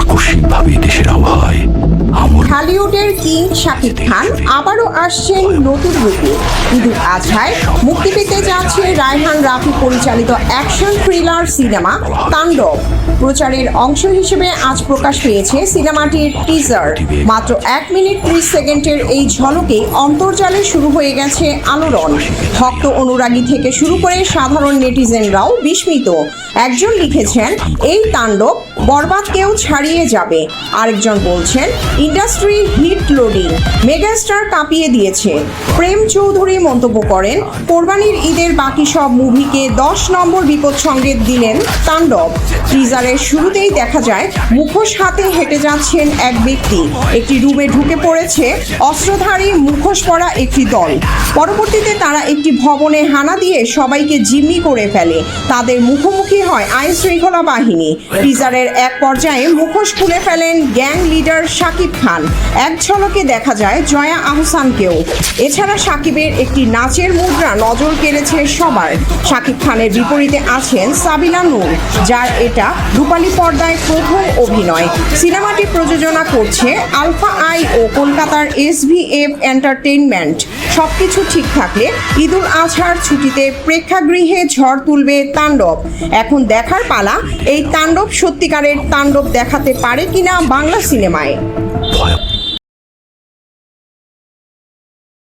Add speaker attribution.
Speaker 1: আকস্মিকভাবে দেশের আবহাওয়ায় আমূল
Speaker 2: হলিউডের কিং শাকিব খান আবারও আসছেন নতুন রূপে। ঈদুল আজহায় মুক্তি পেতে যাচ্ছে রায়হান রাফি পরিচালিত অ্যাকশন থ্রিলার সিনেমা তাণ্ডব। প্রচারের অংশ হিসেবে আজ প্রকাশ পেয়েছে সিনেমাটির টিজার। মাত্র এক মিনিট ত্রিশ সেকেন্ডের এই ঝলকে অন্তর্জালে শুরু হয়ে গেছে আলোড়ন। ভক্ত অনুরাগী থেকে শুরু করে সাধারণ নেটিজেনরাও বিস্মিত। একজন লিখেছেন, এই তাণ্ডব বরবাদকেও ছাড়িয়ে যাবে। আরেকজন বলছেন, ইন্ডাস্ট্রি হিট লোডিং। মেগাস্টার কাঁপিয়ে দিয়েছে। প্রেম চৌধুরী মন্তব্য করেন, কোরবানির ঈদের বাকি সব মুভিকে দশ নম্বর বিপদ সংকেত দিলেন তাণ্ডব। টিজারের শুরুতেই দেখা যায়, মুখোশ হাতে হেঁটে যাচ্ছেন এক ব্যক্তি। একটি রুমে ঢুকে পড়েছে, অস্ত্রধারী মুখোশ পরা একটি দল। পরবর্তীতে তারা একটি ভবনে হানা দিয়ে সবাইকে জিম্মি করে ফেলে। তাদের মুখোমুখি হয় আইন শৃঙ্খলা বাহিনী। টিজারের এক পর্যায়ে মুখোশ খুলে ফেলেন গ্যাং লিডার শাকিব খান। এক ঝলকে দেখা যায় জয়া আহসানকেও। এছাড়া শাকিবের একটি নাচের মুদ্রা নজর কেড়েছে সবার। শাকিব খানের বিপরীতে আছেন সাবিনা নূর, যার এটা রূপালী পর্দায় প্রথম অভিনয়। সিনেমাটি প্রযোজনা করছে আলফা আই ও কলকাতার এস ভি এসভিএফ এন্টারটেইনমেন্ট। সবকিছু ঠিক থাকলে ঈদুল আজহার ছুটিতে প্রেক্ষাগৃহে ঝড় তুলবে তাণ্ডব। এখন দেখার পালা, এই তাণ্ডব সত্যিকারের তাণ্ডব দেখাতে পারে কিনা বাংলা সিনেমায়।